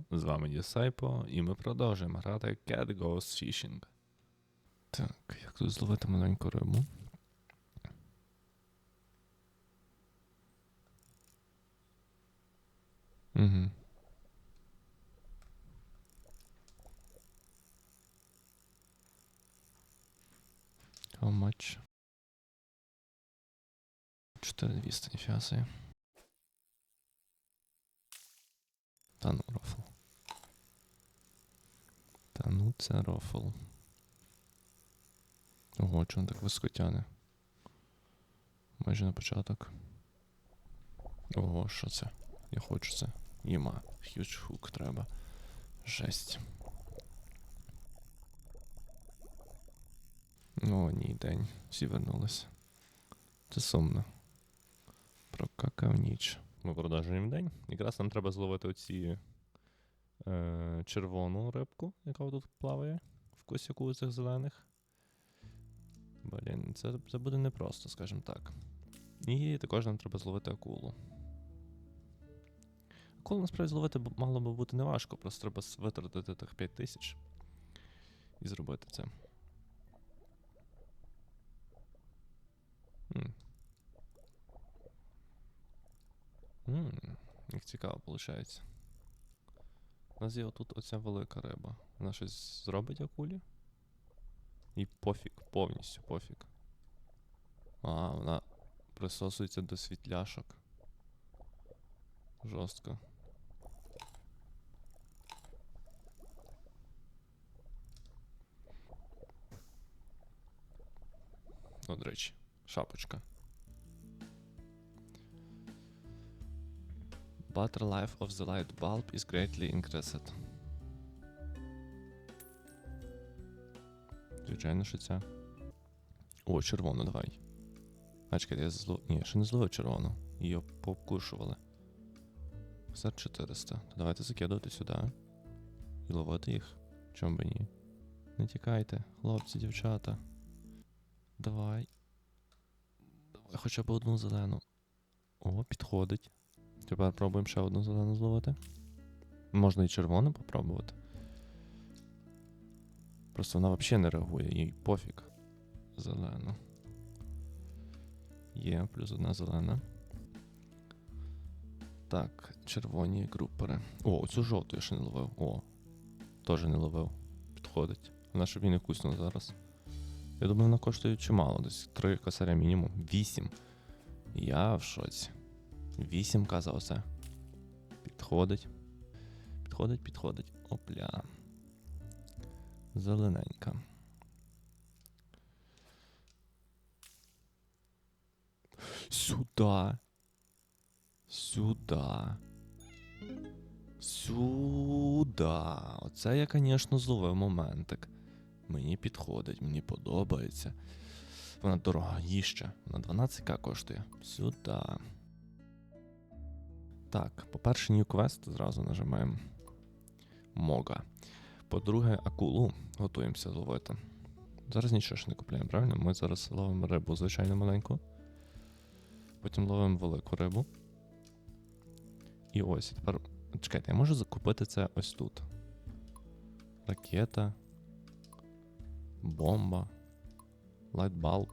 Сайпо, з вами є Сайпо, і ми продовжуємо грати Cat Goes Fishing. Так, як тут зловити маленьку рибу? Угу. How much? 4200, ніфіга собі. Та ну, рофл. Та ну це рофл. Ого, чому так високо тяне? Майже на початок. Ого, що це? Я хочу це. Їма. Huge hook треба. Жесть. О, ні, день. Всі вернулися. Це сумно. Прокакав ніч. Ми продовжуємо день. Якраз нам треба зловити оці е, червону рибку, яка тут плаває в косяку цих зелених. Блін, це, це буде непросто, скажімо так. І також нам треба зловити акулу. Акулу насправді зловити мало би бути неважко, просто треба витратити тих 5 тисяч і зробити це. М. М, Як цікаво виходить. У нас є отут оця велика риба. Вона щось зробить акулі? І пофіг, повністю пофіг. А, вона присосується до світляшок. Жорстко. О, до речі, шапочка. Battery life of the light bulb is greatly increased. Звичайно, що це. О, червону давай. А чекайте, я зло... Ні, ще не зловив червону. Її покушували. За 400. То давайте закидувати сюди. І ловити їх. Чому би ні? Не тікайте, хлопці, дівчата. Давай. Давай хоча б одну зелену. О, підходить. Тепер пробуємо ще одну зелену зловити. Можна і червону попробувати. Просто вона взагалі не реагує, їй пофіг. Зелена. Є, плюс одна зелена. Так, червоні групери. О, оцю жовту я ще не ловив. О, теж не ловив. Підходить. Вона щоб і не куснула зараз. Я думаю, вона коштує чимало, десь 3 косаря мінімум. 8. Я в шоці. 8к за оце. Підходить. Підходить, підходить. Опля. Зелененька. Сюда. Сюда. Сюда. Оце я, звісно, зловив моментик. Мені підходить, мені подобається. Вона дорога їжча. Вона 12к коштує. Сюда. Так, по-перше, New Quest зразу нажимаємо. Мога. По-друге, акулу готуємося ловити. Зараз нічого ж не купляємо, правильно? Ми зараз ловимо рибу, звичайно, маленьку. Потім ловимо велику рибу. І ось, тепер. Чекайте, я можу закупити це ось тут. Ракета. Бомба. Лайтбалб.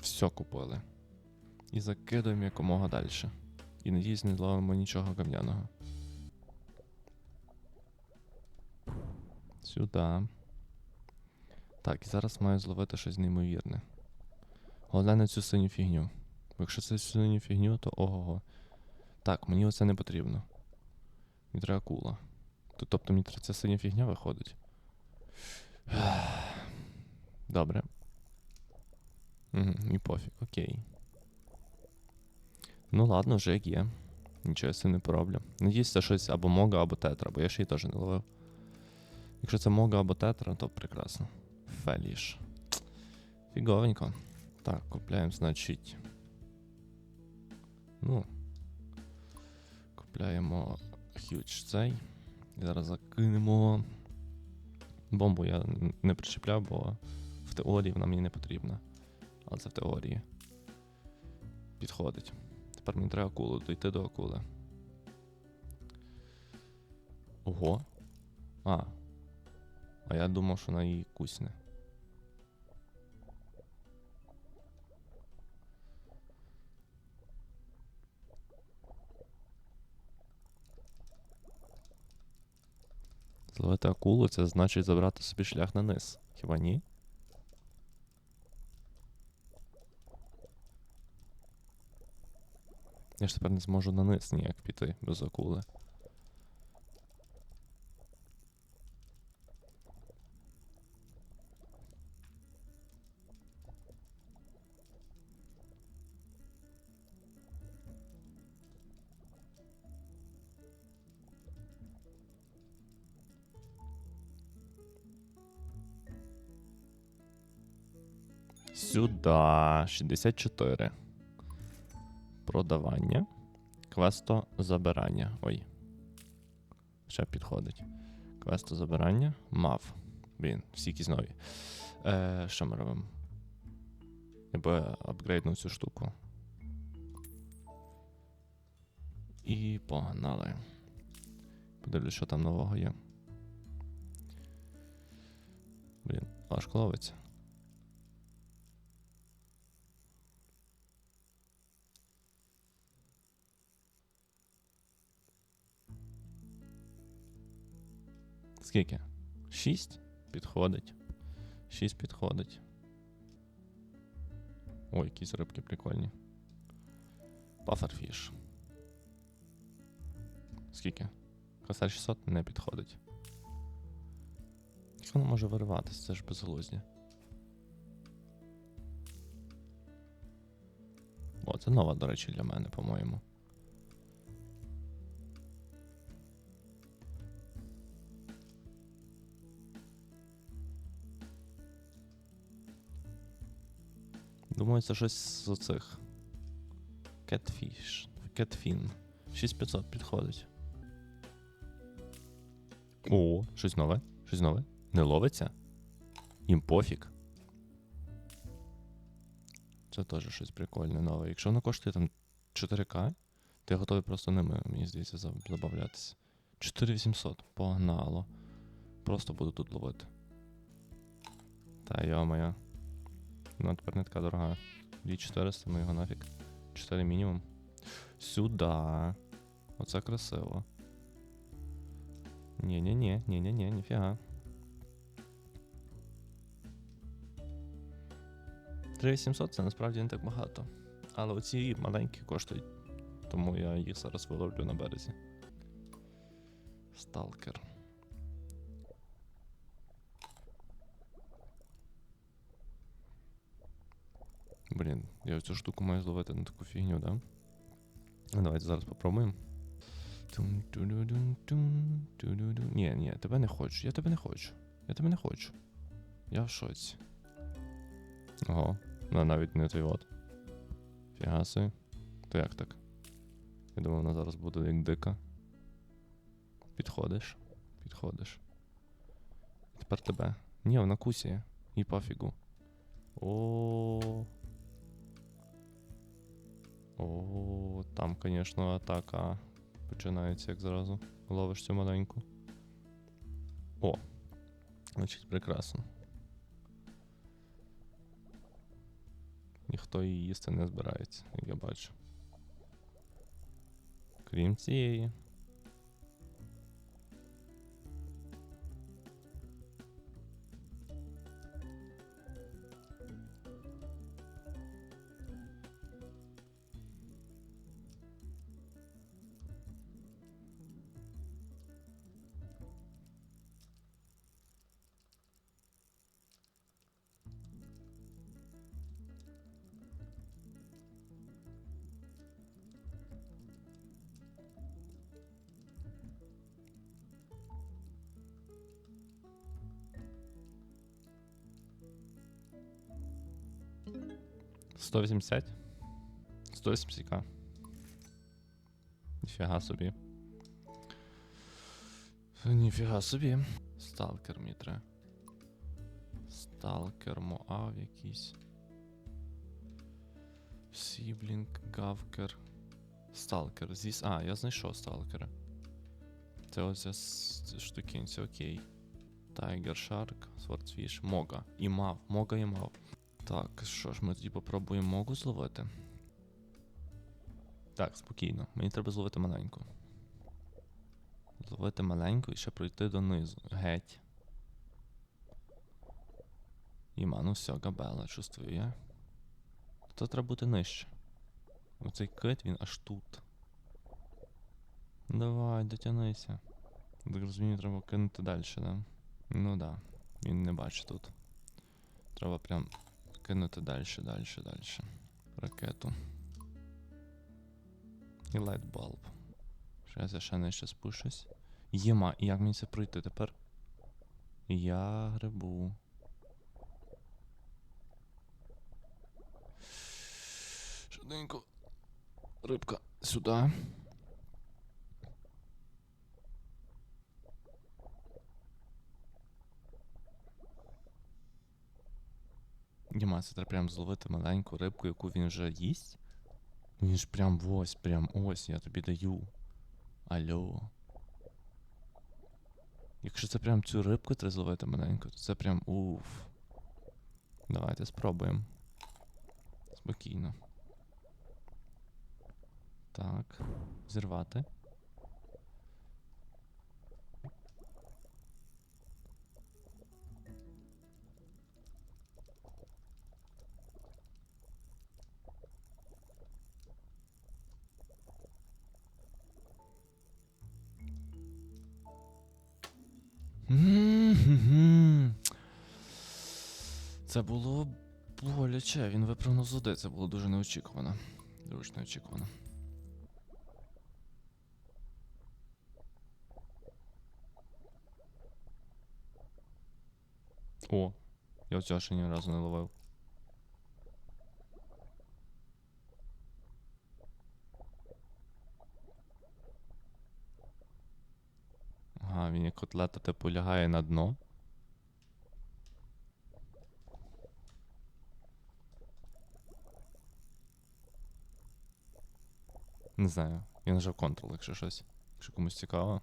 Все купили. І закидуємо якомога далі. І надіюсь, не зловимо нічого кам'яного. Сюди. Так, і зараз маю зловити щось неймовірне. Головне не цю синю фігню. Якщо це синю фігню, то ого-го. Так, мені оце не потрібно. Мені акула. Тобто мені ця синя фігня виходить. Добре. Угу, і пофіг, окей. Ну ладно, вже як є. Нічого з цим не пороблю. Надіюсь, це щось або мога, або тетра, бо я ще й теж не ловив. Якщо це мога або тетра, то прекрасно. Феліш. Фіговенько. Так, купляємо, значить. Ну. Купляємо huge цей. І зараз закинемо. Бомбу я не причепляв, бо в теорії вона мені не потрібна. Але це в теорії. Підходить. Тепер мені треба акулу, дійти до акули. Ого. А. А я думав, що вона її кусне. Зловити акулу це значить забрати собі шлях на низ. Хіба ні? Я ж тепер не зможу на низ ніяк піти без акули. Сюда 64. Продавання. Квесто забирання. Ой. Ще підходить. Квесто забирання. Мав. Блін, всі якісь нові. Е, що ми робимо? Я би апгрейднув цю штуку. І погнали. Подивлюсь, що там нового є. Блін, важко ловиться. Скільки? Шість? Підходить. Шість підходить. Ой, якісь рибки прикольні. Pufferfish. Скільки? Косар 600 не підходить. Як воно може вириватися? Це ж безглуздя. О, це нова, до речі, для мене, по-моєму. Думаю, це щось з оцих. Catfish. Catfin. 6500 підходить. О, щось нове. Щось нове. Не ловиться? Їм пофіг. Це теж щось прикольне нове. Якщо воно коштує там 4К, то я готовий просто ними, мені здається, заб- забавлятися. 4800. Погнало. Просто буду тут ловити. Та йо-моє. Ну, тепер не така дорога. 2400, ми його нафіг. 4 мінімум. Сюда. Оце красиво. Ні-ні-ні, ні-ні-ні, ніфіга. 3800 це насправді не так багато. Але оці маленькі коштують. Тому я їх зараз виловлю на березі. Сталкер. Блін, я цю штуку маю зловити на таку фігню, да? Давайте зараз попробуємо. Ні, ні, тебе не хочу. Я тебе не хочу. Я тебе не хочу. Я в шоці. Ого, ну навіть не той от. Фігаси. То як так? Я думав, вона зараз буде як дика. Підходиш? Підходиш. Тепер тебе. Ні, вона кусіє. І пофігу. О. О, там, звісно, атака починається як зразу. Ловиш цю маленьку. О. Значить, прекрасно. Ніхто її їсти не збирається, як я бачу. Крім цієї. Сто вісімдесят? 180к. Ніфіга собі. Ніфіга собі. Сталкер мені треба. Сталкер, Моав якийсь. Сіблінг, гавкер. Сталкер. Зіс. А, я знайшов сталкера. Це ось з штукінці, окей. Тайгер Шарк, Свардфіш, Мога. І мав. Мога і мав. Так, що ж, ми тоді попробуємо Могу зловити. Так, спокійно. Мені треба зловити маленьку. Зловити маленьку і ще пройти донизу. Геть. Іма, ну все, габела, чувствую я. То треба бути нижче. Оцей кит, він аж тут. Давай, дотянися. Так розумію, треба кинути далі, да? Ну да. Він не бачить тут. Треба прям кинути далі, далі, далі. Ракету. І лайтбалб. Зараз я ще нижче спущусь. Єма, і як мені це пройти тепер? Я грибу. Швиденько. Рибка сюди. Діма, це треба прям зловити маленьку рибку, яку він вже їсть. Він ж прям ось, прям ось, я тобі даю. Алло. Якщо це прям цю рибку треба зловити маленьку, то це прям уф. Давайте спробуємо. Спокійно. Так. Зірвати. Це було боляче. Він випрыгнув з води. Це було дуже неочікувано. Дуже неочікувано. О, я оцього ще ні разу не ловив. Ага, він як котлета типу лягає на дно. Не знаю. Я нажав Ctrl, якщо щось. Якщо комусь цікаво.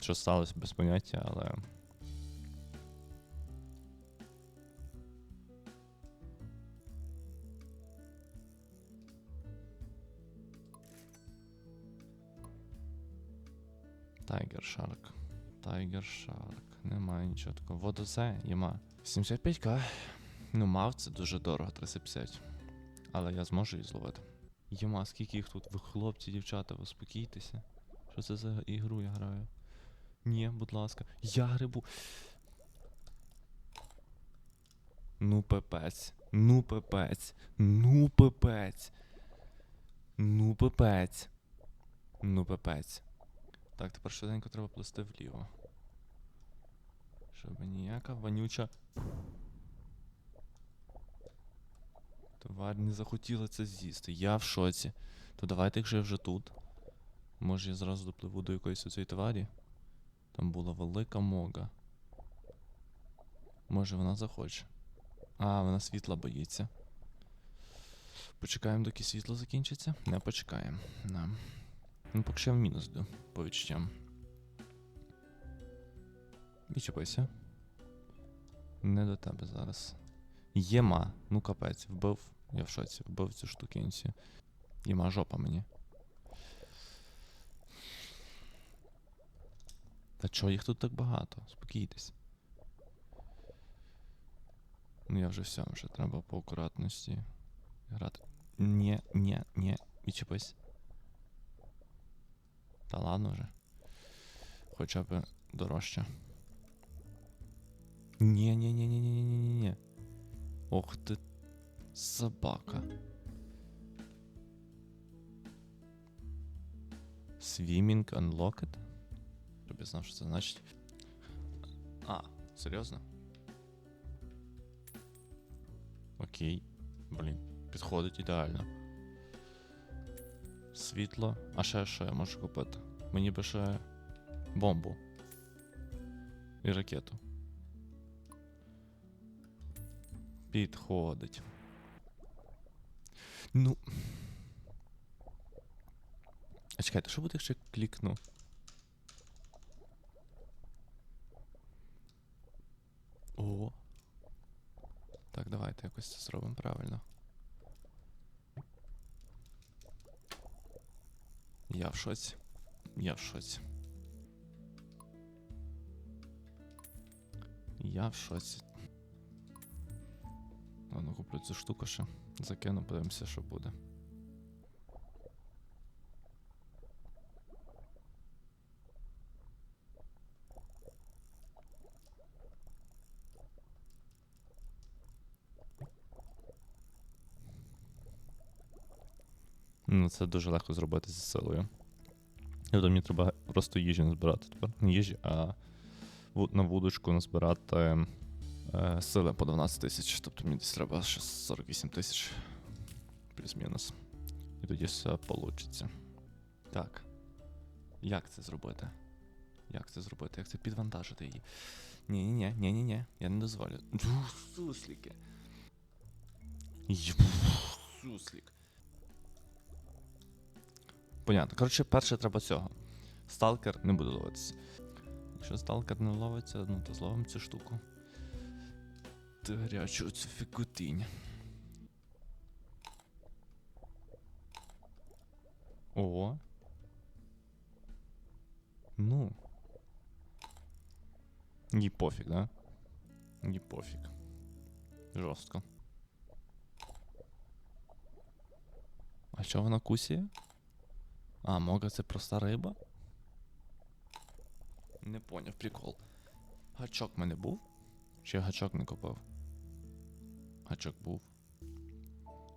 Що сталося без поняття, але. Тайгер Шарк. Тайгер Шарк. Немає нічого такого. Водозе єма. 75к. Ну, мав це дуже дорого, 350. Але я зможу її зловити. Єма, скільки їх тут? Ви хлопці, дівчата, ви спокійтеся. Що це за ігру я граю? Ні, будь ласка. Я грибу. Ну, пепець. Ну, пепець. Ну, пепець. Ну, пепець. Ну, пепець. Так, тепер швиденько треба плисти вліво. Щоб ніяка вонюча. Тварь не захотіла це з'їсти. Я в шоці. То давайте, якщо я вже тут. Може я зразу допливу до якоїсь цієї тварі. Там була велика мога. Може вона захоче. А, вона світла боїться. Почекаємо, доки світло закінчиться? Не почекаємо. Да. Ну, поки я в мінус йду, по відчуттям. Відчепися. Не до тебе зараз. Єма, ну капець, вбив. Я в шоці вбив цю штукенці. Їма жопа мені. Та чого їх тут так багато? Спокійтесь. Ну я вже все, вже треба по акуратності грати. Нє, нє, нє, відчепись. Та ладно вже. Хоча б дорожче. Нє-нє-нє-нє-нє-нє-нє-нє. Ох ти собака. Swimming unlocked? Щоб я знав, що це значить. А, серйозно? Окей. Блін, підходить ідеально. Світло. А ще що я можу купити? Мені би ще бомбу. І ракету. Підходить. Чекайте, що буде, якщо клікну? О. Так, давайте якось це зробимо правильно. Я в шоці. Я в шоці. Я в шоці. Ладно, куплю цю штуку ще. Закину, подивимося, що буде. Ну, це дуже легко зробити зі силою. Тобто мені треба просто їжі назбирати тепер. Не їжі, а на вудочку назбирати е, сили по 12 тисяч. Тобто мені десь треба ще 48 тисяч. Плюс-мінус. І тоді все вийде. Так. Як це зробити? Як це зробити? Як це підвантажити її? Ні-ні-ні, ні-ні-ні, я не дозволю. Сусліки. Суслік. Понятно. Коротше, перше треба цього. Сталкер не буде ловитися. Якщо сталкер не ловиться, ну то зловимо цю штуку. Ти гарячу цю фікутинь. О. Ну. Їй пофіг, да? Їй пофіг. Жорстко. А що вона кусіє? А, мога це проста риба? Не поняв, прикол. Гачок в мене був? Чи я гачок не купив? Гачок був.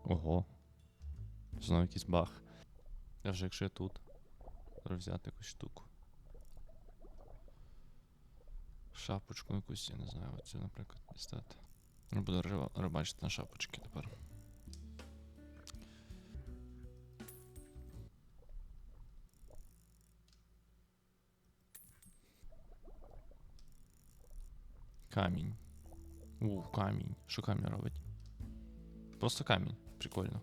Ого. Знову якийсь баг. Я вже якщо я тут. Треба взяти якусь штуку. Шапочку якусь, я не знаю, оцю, наприклад, дістати. Я буду рибачити на шапочки тепер. Камінь. У, камінь. Що камінь робить? Просто камінь. Прикольно.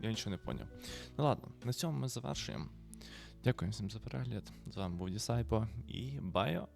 Я нічого не поняв. Ну ладно, на цьому ми завершуємо. Дякую всім за перегляд. З вами був Дісайпо і Байо.